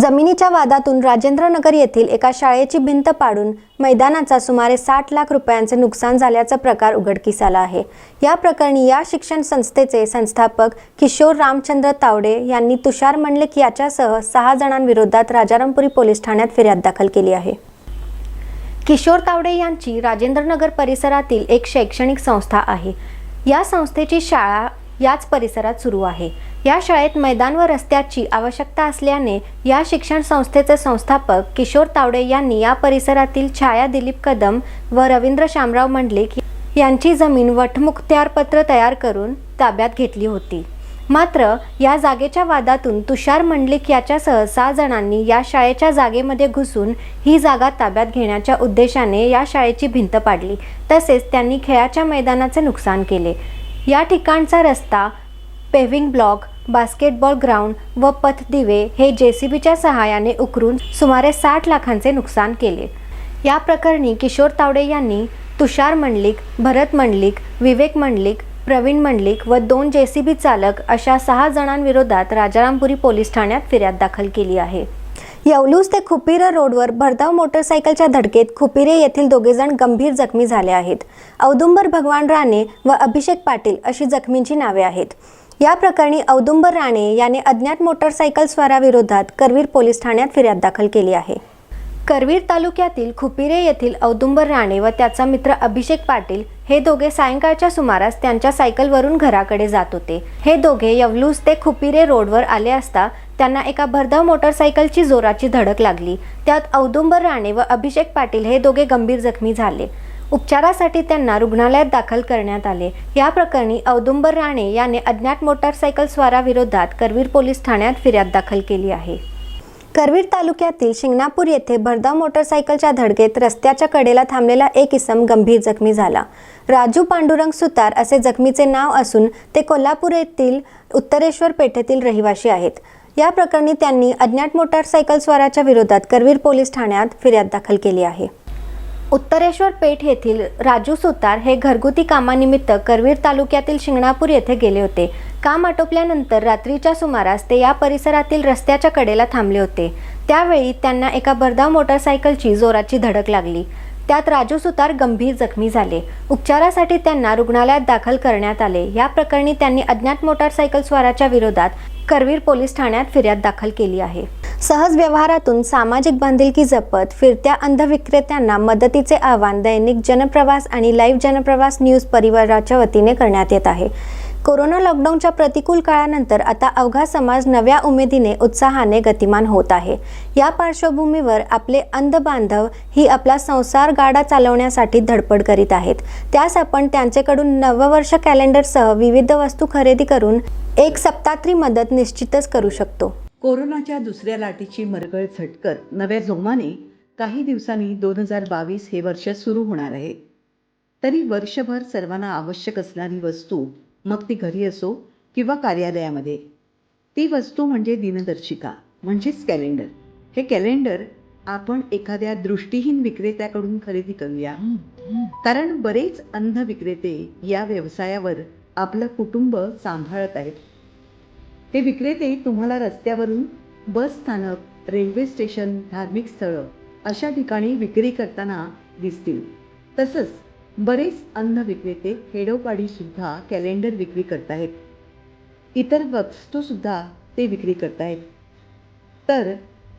जमिनीच्या वादातून राजेंद्रनगर येथील एका शाळेची भिंत पाडून मैदानाचा सुमारे साठ लाख रुपयांचे नुकसान झाल्याचा प्रकार उघडकीस आला आहे. या प्रकरणी या शिक्षण संस्थेचे संस्थापक किशोर रामचंद्र तावडे यांनी तुषार मंडलिक याच्यासह सहा जणांविरोधात राजारामपुरी पोलीस ठाण्यात फिर्याद दाखल केली आहे. किशोर तावडे यांची राजेंद्रनगर परिसरातील एक शैक्षणिक संस्था आहे. या संस्थेची शाळा याच परिसरात सुरू आहे. या शाळेत मैदान व रस्त्याची आवश्यकता असल्याने या शिक्षण संस्थेचे संस्थापक किशोर तावडे यांनी या परिसरातील छाया दिलीप कदम व रवींद्र शामराव मंडलिक यांची जमीन वटमुखत्यारपत्र तयार करून ताब्यात घेतली होती. मात्र या जागेच्या वादातून तुषार मंडलिक याच्यासह सहा जणांनी या शाळेच्या जागेमध्ये घुसून ही जागा ताब्यात घेण्याच्या उद्देशाने या शाळेची भिंत पाडली. तसेच त्यांनी खेळाच्या मैदानाचे नुकसान केले. या ठिकाणचा रस्ता पेव्हिंग ब्लॉक बास्केटबॉल ग्राउंड व पथदिवे हे जे सी बीच्या सहाय्याने उकरून सुमारे साठ लाखांचे नुकसान केले. या प्रकरणी किशोर तावडे यांनी तुषार मंडलिक भरत मंडलिक विवेक मंडलिक प्रवीण मंडलिक व दोन जे सी बी चालक अशा सहा जणांविरोधात राजारामपुरी पोलीस ठाण्यात फिर्याद दाखल केली आहे. येवलूस ते खुपिरे रोडवर भरधाव मोटरसायकलच्या धडकेत खुपिरे येथील दोघेजण गंभीर जखमी झाले आहेत. औदुंबर भगवान राणे व अभिषेक पाटील अशी जखमींची नावे आहेत. या प्रकरणी औदुंबर राणे याने अज्ञात मोटरसायकल स्वाराविरोधात करवीर पोलीस ठाण्यात फिर्याद दाखल केली आहे. करवीर तालुक्यातील खुपिरे येथील औदुंबर राणे व त्याचा मित्र अभिषेक पाटील हे दोघे सायंकाळच्या सुमारास त्यांच्या सायकलवरून घराकडे जात होते. हे दोघे यवलूस ते खुपिरे रोडवर आले असता त्यांना एका भरधाव मोटरसायकलची जोराची धडक लागली. त्यात औदुंबर राणे व अभिषेक पाटील हे दोघे गंभीर जखमी झाले. उपचारासाठी त्यांना रुग्णालयात दाखल करण्यात आले. या प्रकरणी औदुंबर राणे याने अज्ञात मोटारसायकल स्वाराविरोधात करवीर पोलीस ठाण्यात फिर्याद दाखल केली आहे. करवीर तालुक्यातील शिंगणापूर येथे भरधाव मोटरसायकलच्या धडकेत रस्त्याच्या कडेला थांबलेला एक इसम गंभीर जखमी झाला. राजू पांडुरंग सुतार असे जखमीचे नाव असून ते कोल्हापूर येथील उत्तरेश्वर पेठेतील रहिवासी आहेत. या प्रकरणी त्यांनी अज्ञात मोटारसायकल स्वाराच्या विरोधात करवीर पोलीस ठाण्यात फिर्याद दाखल केली आहे. उत्तरेश्वर पेठ येथील राजू सुतार हे घरगुती कामानिमित्त करवीर तालुक्यातील शिंगणापूर येथे गेले होते. काम आटोपल्यानंतर रात्रीच्या सुमारास ते या परिसरातील रस्त्याच्या कडेला थांबले होते. त्यावेळी त्यांना एका भरधाव मोटरसायकलची जोराची धडक लागली. त्यात राजू सुतार गंभीर जखमी झाले. उपचारासाठी त्यांना रुग्णालयात दाखल करण्यात आले. या प्रकरणी त्यांनी अज्ञात मोटारसायकल स्वाराच्या विरोधात करवीर पोलीस ठाण्यात फिर्याद दाखल केली आहे. सहज व्यवहारातून सामाजिक बांधिलकी जपत फिरत्या अंध विक्रेत्यांना मदतीचे आवाहन दैनिक जनप्रवास आणि लाईव्ह जनप्रवास न्यूज परिवाराच्या वतीने करण्यात येत आहे. कोरोना लॉकडाऊनच्या प्रतिकूल काळानंतर आता अवघा समाज नव्या उमेदीने उत्साहाने गतिमान होत आहे. या पार्श्वभूमीवर आपले अंध बांधव ही आपला संसार गाडा चालवण्यासाठी धडपड करीत आहेत. त्यास आपण त्यांच्याकडून नववर्ष कॅलेंडरसह विविध वस्तू खरेदी करून एक सप्तात्री मदत निश्चितच करू शकतो. कोरोनाच्या दुसऱ्या लाटेची मरगळ झटकत नव्या जोमाने काही दिवसांनी दोन हजार बावीस हे वर्ष सुरू होणार आहे. तरी वर्षभर सर्वांना आवश्यक असणारी वस्तू मग ती घरी असो किंवा कार्यालयामध्ये. ती वस्तू म्हणजे दिनदर्शिका म्हणजेच कॅलेंडर हे कॅलेंडर आपण एखाद्या दृष्टीहीन विक्रेत्याकडून खरेदी करूया. कारण बरेच अंध विक्रेते या व्यवसायावर आपलं कुटुंब सांभाळत आहेत. ते विक्रेते तुम्हाला रस्त्यावरून बस स्थानक रेल्वे स्टेशन धार्मिक स्थळं अशा ठिकाणी विक्री करताना दिसतील. तसंच बरेच अन्न विक्रेते खेडोपाडी सुद्धा कॅलेंडर विक्री करतायत इतर वस्तूसुद्धा ते विक्री करतायत तर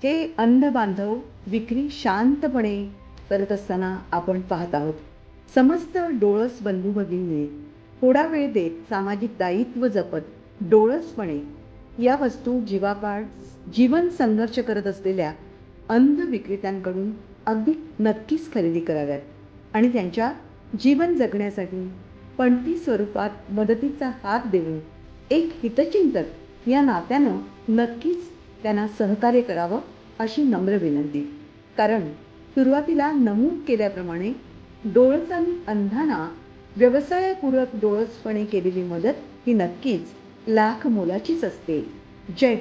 हे अन्न बांधव विक्री शांतपणे करत असताना आपण पाहत आहोत. समस्त डोळस बंधू भगिनीने थोडा वेळ देत सामाजिक दायित्व जपत डोळसपणे या वस्तू जीवापाड जीवन संघर्ष करत असलेल्या अंध विक्रेत्यांकडून अगदी नक्कीच खरेदी कराव्यात आणि त्यांच्या जीवन जगण्यासाठी पणती स्वरूपात मदतीचा हात देऊन एक हितचिंतक या नात्यानं नक्कीच त्यांना सहकार्य करावं अशी नम्र विनंती. कारण सुरुवातीला नमूद केल्याप्रमाणे डोळसांनी अंधांना व्यवसायपूरक डोळसपणे केलेली मदत ही नक्कीच लाख मोलाचीच असते. जय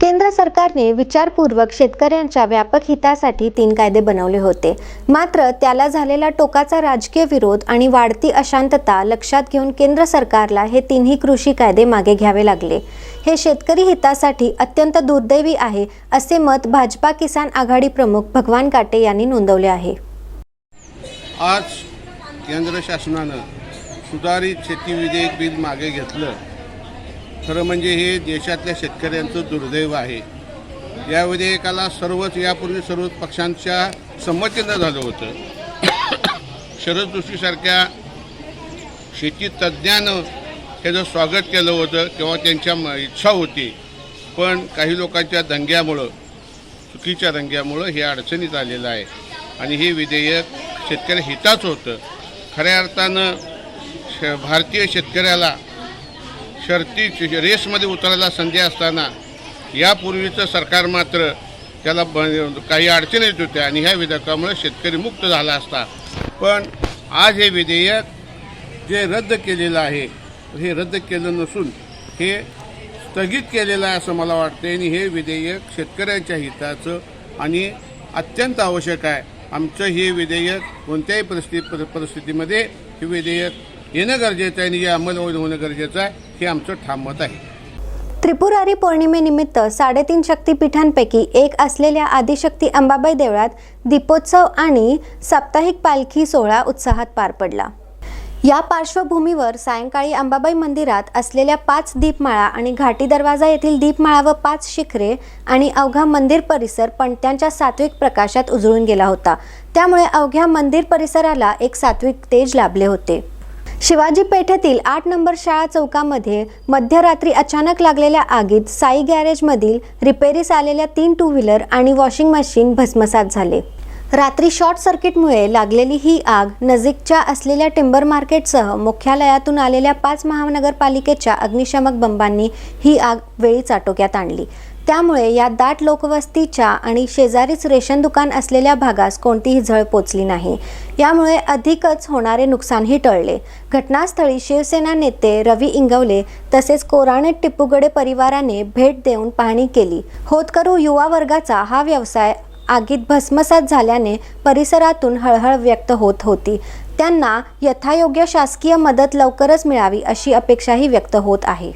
केंद्र सरकारने विचारपूर्वक शेतकऱ्यांच्या व्यापक हितासाठी तीन कायदे बनवले होते. मात्र त्याला झालेला टोकाचा राजकीय विरोध आणि वाढती अशांतता लक्षात घेऊन केंद्र सरकारला हे तिन्ही कृषी कायदे मागे घ्यावे लागले. हे शेतकरी हितासाठी अत्यंत दुर्दैवी आहे असे मत भाजपा किसान आघाडी प्रमुख भगवान काटे यांनी नोंदवले आहे. आज केंद्र शासनानं सुधारित शेती विधेयक बिल मागे घेतलं. खरं म्हणजे हे देशातल्या शेतकऱ्यांचं दुर्दैव आहे. या विधेयकाला सर्वच यापूर्वी सर्वच पक्षांच्या संमतीनं झालं होतं. शरद जोशीसारख्या शेती तज्ज्ञानं त्याचं स्वागत केलं होतं किंवा त्यांच्या म- इच्छा होती. पण काही लोकांच्या दंग्यामुळं चुकीच्या दंग्यामुळं हे अडचणीत आलेलं आहे. आणि हे विधेयक शेतकऱ्या हिताचं होतं. खऱ्या अर्थानं श भारतीय शेतकऱ्याला शर्ती रेसमध्ये उतरायला संधी असताना यापूर्वीचं सरकार मात्र त्याला ब काही अडचणी येत होत्या आणि ह्या विधेयकामुळे शेतकरी मुक्त झाला असता. पण आज हे विधेयक जे रद्द केलेलं आहे हे रद्द केलं नसून हे स्थगित केलेलं आहे असं मला वाटतं आणि हे विधेयक शेतकऱ्यांच्या हिताचं आणि अत्यंत आवश्यक आहे. आमचं हे विधेयक कोणत्याही परिस्थिती परिस्थितीमध्ये हे विधेयक येणं गरजेचं आहे आणि हे अंमलबजावणी होणं गरजेचं आहे हे आमचं ठाम मत आहे. त्रिपुरारी पौर्णिमेनिमित्त साडेतीन शक्तिपीठांपैकी एक असलेल्या आदिशक्ती अंबाबाई देवळात दीपोत्सव आणि साप्ताहिक पालखी सोहळा उत्साहात पार पडला. या पार्श्वभूमीवर सायंकाळी अंबाबाई मंदिरात असलेल्या पाच दीपमाळा आणि घाटी दरवाजा येथील दीपमाळा व पाच शिखरे आणि अवघा मंदिर परिसर पणत्यांच्या सात्विक प्रकाशात उजळून गेला होता. त्यामुळे अवघ्या मंदिर परिसराला एक सात्विक तेज लाभले होते. शिवाजी पेठेतील आठ नंबर शाळा चौकामध्ये मध्यरात्री अचानक लागलेल्या आगीत साई गॅरेजमधील रिपेरीस आलेल्या तीन टू व्हीलर आणि वॉशिंग मशीन भस्मसात झाले. रात्री शॉर्ट सर्किटमुळे लागलेली ही आग नजीकच्या असलेल्या टिंबर मार्केटसह मुख्यालयातून आलेल्या पाच महानगरपालिकेच्या अग्निशमक बंबांनी ही आग वेळीच आटोक्यात आणली. त्यामुळे या दाट लोकवस्तीच्या आणि शेजारीच रेशन दुकान असलेल्या भागास कोणतीही झळ पोचली नाही. यामुळे अधिकच होणारे नुकसानही टळले. घटनास्थळी शिवसेना नेते रवी इंगवले तसेच कोराणे टिपूगडे परिवाराने भेट देऊन पाहणी केली. होतकरू युवा वर्गाचा हा व्यवसाय आगीत भस्मसात झाल्याने परिसरातून हळहळ व्यक्त होत होती. त्यांना यथायोग्य शासकीय मदत लवकरच मिळावी अशी अपेक्षाही व्यक्त होत आहे.